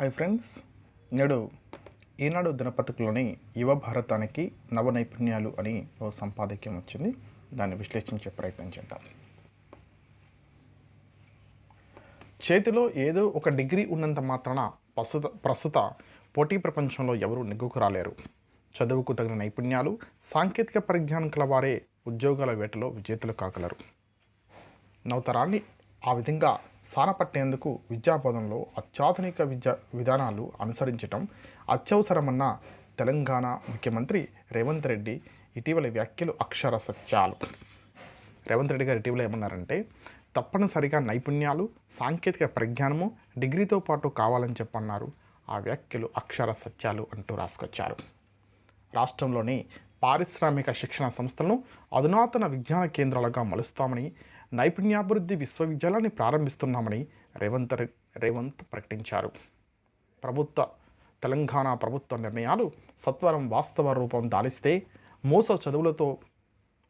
Hi friends నేడు ఈనాడు దినపత్రికలోని యువ భారతానికి నవ నైపుణ్యాలు అని ఓ సంపాదక్యం వచ్చింది. దాన్ని విశ్లేషించే ప్రయత్నం చేద్దాం. చేతిలో ఏదో ఒక డిగ్రీ ఉన్నంత మాత్రాన ప్రస్తుత ప్రస్తుత పోటీ ప్రపంచంలో ఎవరూ నెగ్గుకు రాలేరు. చదువుకు తగిన నైపుణ్యాలు సాంకేతిక పరిజ్ఞానం కల వారే ఉద్యోగాల వేటలో విజేతలు కాగలరు. నవతరాన్ని ఆ విధంగా సానపట్టేందుకు విద్యాబోధనలో అత్యాధునిక విద్యా విధానాలు అనుసరించటం అత్యవసరమన్న తెలంగాణ ముఖ్యమంత్రి రేవంత్ రెడ్డి ఇటీవల వ్యాఖ్యలు అక్షర సత్యాలు. రేవంత్ రెడ్డి గారు ఇటీవల ఏమన్నారంటే తప్పనిసరిగా నైపుణ్యాలు సాంకేతిక పరిజ్ఞానము డిగ్రీతో పాటు కావాలని చెప్పన్నారు. ఆ వ్యాఖ్యలు అక్షర సత్యాలు అంటూ రాసుకొచ్చారు. రాష్ట్రంలోని పారిశ్రామిక శిక్షణ సంస్థలను అధునాతన విజ్ఞాన కేంద్రాలుగా మలుస్తామని నైపుణ్యాభివృద్ధి విశ్వవిద్యాలయాన్ని ప్రారంభిస్తున్నామని రేవంత్ రేవంత్ ప్రకటించారు. ప్రభుత్వ తెలంగాణ ప్రభుత్వ నిర్ణయాలు సత్వరం వాస్తవ రూపం దాలిస్తే మోస చదువులతో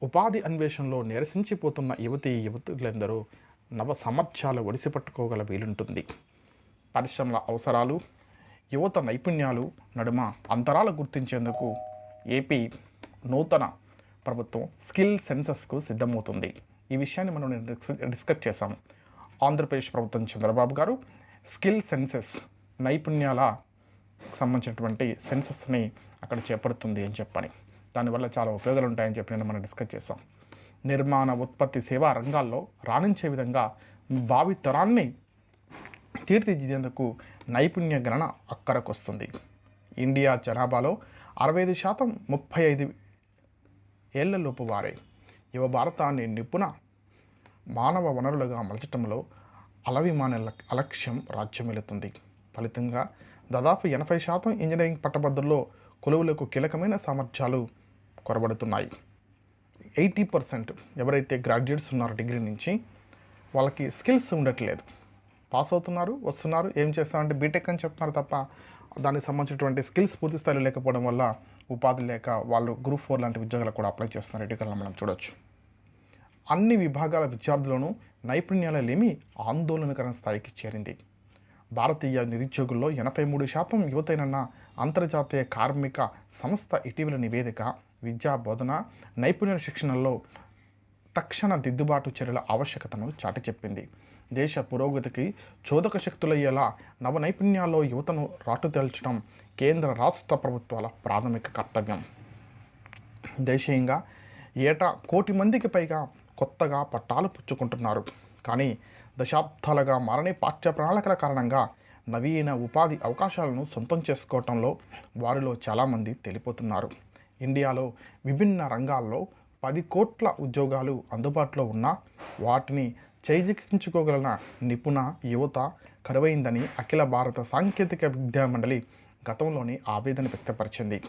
ఉపాధి అన్వేషణలో నిరసించిపోతున్న యువతీ యువతులందరూ నవ సామర్థ్యాలు ఒడిసిపట్టుకోగల వీలుంటుంది. పరిశ్రమల అవసరాలు యువత నైపుణ్యాలు నడుమ అంతరాలు గుర్తించేందుకు ఏపీ నూతన ప్రభుత్వం స్కిల్ సెన్సస్కు సిద్ధమవుతుంది. ఈ విషయాన్ని మనం డిస్కస్ చేశాము. ఆంధ్రప్రదేశ్ ప్రభుత్వం చంద్రబాబు గారు స్కిల్ సెన్సెస్ నైపుణ్యాల సంబంధించినటువంటి సెన్సెస్ని అక్కడ చేపడుతుంది అని చెప్పని. దానివల్ల చాలా ఉపయోగాలు ఉంటాయని చెప్పి నేను మనం డిస్కస్ చేసాం నిర్మాణ ఉత్పత్తి సేవా రంగాల్లో రాణించే విధంగా భావి తరాన్ని తీర్చిదిద్దేందుకు నైపుణ్య గణన అక్కరకొస్తుంది. ఇండియా జనాభాలో అరవై ఐదు శాతం ముప్పై ఐదు ఏళ్ళలోపు వారే. యువ భారతాన్ని నిపుణ మానవ వనరులుగా మలచటంలో అలవిమాన అలక్ష్యం రాజ్యమెలుతుంది. ఫలితంగా దాదాపు ఎనభై శాతం ఇంజనీరింగ్ పట్టభద్రుల్లో కొలువులకు కీలకమైన సామర్థ్యాలు కొరబడుతున్నాయి. ఎయిటీ పర్సెంట్ ఎవరైతే గ్రాడ్యుయేట్స్ ఉన్నారో డిగ్రీ నుంచి వాళ్ళకి స్కిల్స్ ఉండట్లేదు. పాస్ అవుతున్నారు వస్తున్నారు ఏం చేస్తారంటే బీటెక్ అని చెప్తున్నారు తప్ప దానికి సంబంధించినటువంటి స్కిల్స్ పూర్తి స్థాయిలో లేకపోవడం వల్ల ఉపాధి లేక వాళ్ళు గ్రూప్ ఫోర్ లాంటి ఉద్యోగాలకు కూడా అప్లై చేస్తున్నారు. ఇటీవల మనం చూడొచ్చు. అన్ని విభాగాల విద్యార్థులను నైపుణ్యాల లేమి ఆందోళనకర స్థాయికి చేరింది. భారతీయ నిరుద్యోగుల్లో ఎనభై మూడు శాతం యువతైనన్న అంతర్జాతీయ కార్మిక సంస్థ ఇటీవల నివేదిక విద్యా బోధన నైపుణ్య శిక్షణలో తక్షణ దిద్దుబాటు చర్యల ఆవశ్యకతను చాటి చెప్పింది దేశ పురోగతికి చోదక శక్తులయ్యేలా నవ నైపుణ్యాల్లో యువతను రాటుతేల్చడం కేంద్ర రాష్ట్ర ప్రభుత్వాల ప్రాథమిక కర్తవ్యం. దేశీయంగా ఏటా కోటి మందికి పైగా కొత్తగా పట్టాలు పుచ్చుకుంటున్నారు. కానీ దశాబ్దాలుగా మారని పాఠ్య ప్రణాళికల కారణంగా నవీన ఉపాధి అవకాశాలను సొంతం చేసుకోవటంలో వారిలో చాలామంది తెలిపోతున్నారు. ఇండియాలో విభిన్న రంగాల్లో పది కోట్ల ఉద్యోగాలు అందుబాటులో ఉన్నా వాటిని చేజిక్కించుకోగలన నిపుణ యువత కరువైందని అఖిల భారత సాంకేతిక విద్యా మండలి గతంలోనే ఆవేదన వ్యక్తపరిచింది.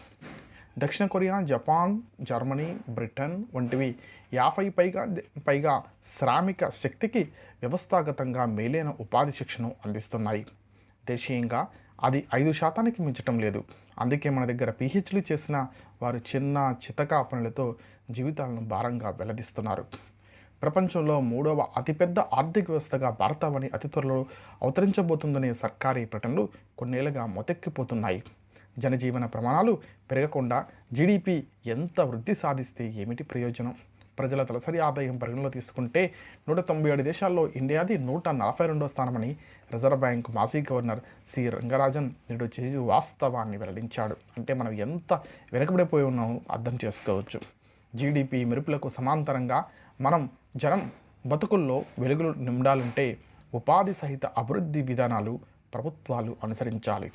దక్షిణ కొరియా జపాన్ జర్మనీ బ్రిటన్ వంటివి యాభై పైగా పైగా శ్రామిక శక్తికి వ్యవస్థాగతంగా మేలైన ఉపాధి శిక్షను అందిస్తున్నాయి. దేశీయంగా అది ఐదు శాతానికి మించటం లేదు. అందుకే మన దగ్గర పిహెచ్డీ చేసిన వారు చిన్న చితకా పనులతో జీవితాలను భారంగా వెల్లదిస్తున్నారు ప్రపంచంలో మూడవ అతిపెద్ద ఆర్థిక వ్యవస్థగా భారతమని అతి త్వరలో అవతరించబోతుందనే సర్కారీ ప్రకటనలు కొన్నేళ్ళుగా మొతెక్కిపోతున్నాయి. జనజీవన ప్రమాణాలు పెరగకుండా జీడిపి ఎంత వృద్ధి సాధిస్తే ఏమిటి ప్రయోజనం? ప్రజల తలసరి ఆదాయం పరిగణలో తీసుకుంటే నూట తొంభై ఏడు దేశాల్లో ఇండియాది నూట నలభై రెండో స్థానమని రిజర్వ్ బ్యాంక్ మాజీ గవర్నర్ సి. రంగరాజన్ నేడు చేసి వాస్తవాన్ని వెల్లడించాడు. అంటే మనం ఎంత వెనకబడిపోయి ఉన్నామో అర్థం చేసుకోవచ్చు. జీడిపి మెరుపులకు సమాంతరంగా మనం జనం బతుకుల్లో వెలుగులు నిండాలంటే ఉపాధి సహిత అభివృద్ధి విధానాలు ప్రభుత్వాలు అనుసరించాలి.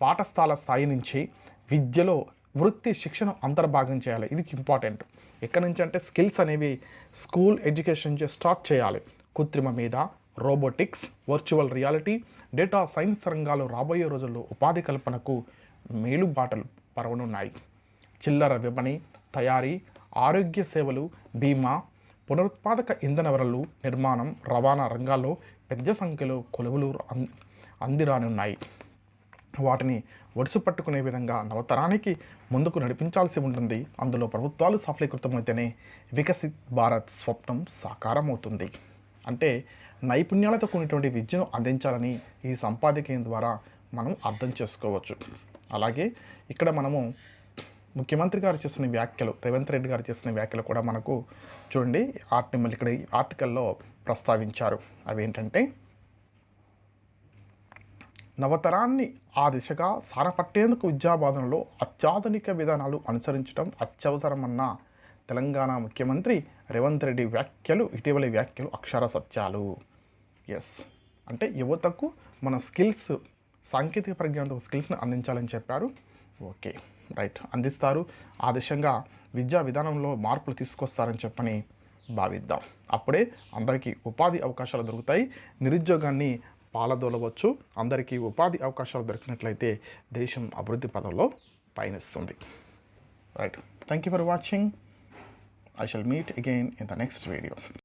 పాఠశాల స్థాయి నుంచి విద్యలో వృత్తి శిక్షను అంతర్భాగం చేయాలి. ఇది ఇంపార్టెంట్. ఎక్కడి నుంచి అంటే స్కిల్స్ అనేవి స్కూల్ ఎడ్యుకేషన్ నుంచి స్టార్ట్ చేయాలి. కృత్రిమ మీద robotics virtual reality data science రంగాలు రాబోయే రోజుల్లో ఉపాధి కల్పనకు మేలుబాటలు పరవనున్నాయి. చిల్లర విపణి తయారీ ఆరోగ్య సేవలు బీమా పునరుత్పాదక ఇంధన వనరులు నిర్మాణం రవాణా రంగాల్లో పెద్ద సంఖ్యలో కొలువులు అం- అందిరానున్నాయి. వాటిని ఒడిసి పట్టుకునే విధంగా నవతరానికి ముందుకు నడిపించాల్సి ఉంటుంది. అందులో ప్రభుత్వాలు సఫలీకృతమైతేనే వికసిత్ భారత్ స్వప్నం సాకారమవుతుంది. అంటే నైపుణ్యాలతో కూడినటువంటి విద్యను అందించాలని ఈ సంపాదకీయం ద్వారా మనం అర్థం చేసుకోవచ్చు. అలాగే ఇక్కడ మనము ముఖ్యమంత్రి గారు చేసిన వ్యాఖ్యలు రేవంత్ రెడ్డి గారు చేసిన వ్యాఖ్యలు కూడా మనకు చూడండి. ఆర్టిమల్ ఇక్కడ ఈ ఆర్టికల్లో ప్రస్తావించారు. అవేంటంటే నవతరాన్ని ఆ దిశగా సారపట్టేందుకు విద్యాబోధనలో అత్యాధునిక విధానాలు అనుసరించడం అత్యవసరమన్న తెలంగాణ ముఖ్యమంత్రి రేవంత్ రెడ్డి వ్యాఖ్యలు ఇటీవలి వ్యాఖ్యలు అక్షర సత్యాలు. ఎస్ అంటే యువతకు మన స్కిల్స్ సాంకేతిక పరిజ్ఞానంతో స్కిల్స్ని అందించాలని చెప్పారు. Okay right. అందిస్తారు. ఆ దిశంగా విద్యా విధానంలో మార్పులు తీసుకొస్తారని చెప్పని భావిద్దాం. అప్పుడే అందరికీ ఉపాధి అవకాశాలు దొరుకుతాయి. నిరుద్యోగాన్ని పాలదోలవచ్చు. అందరికీ ఉపాధి అవకాశాలు దొరికినట్లయితే దేశం అభివృద్ధి పదంలో పయనిస్తుంది. Right. Thank you for watching. I shall meet again in the next video.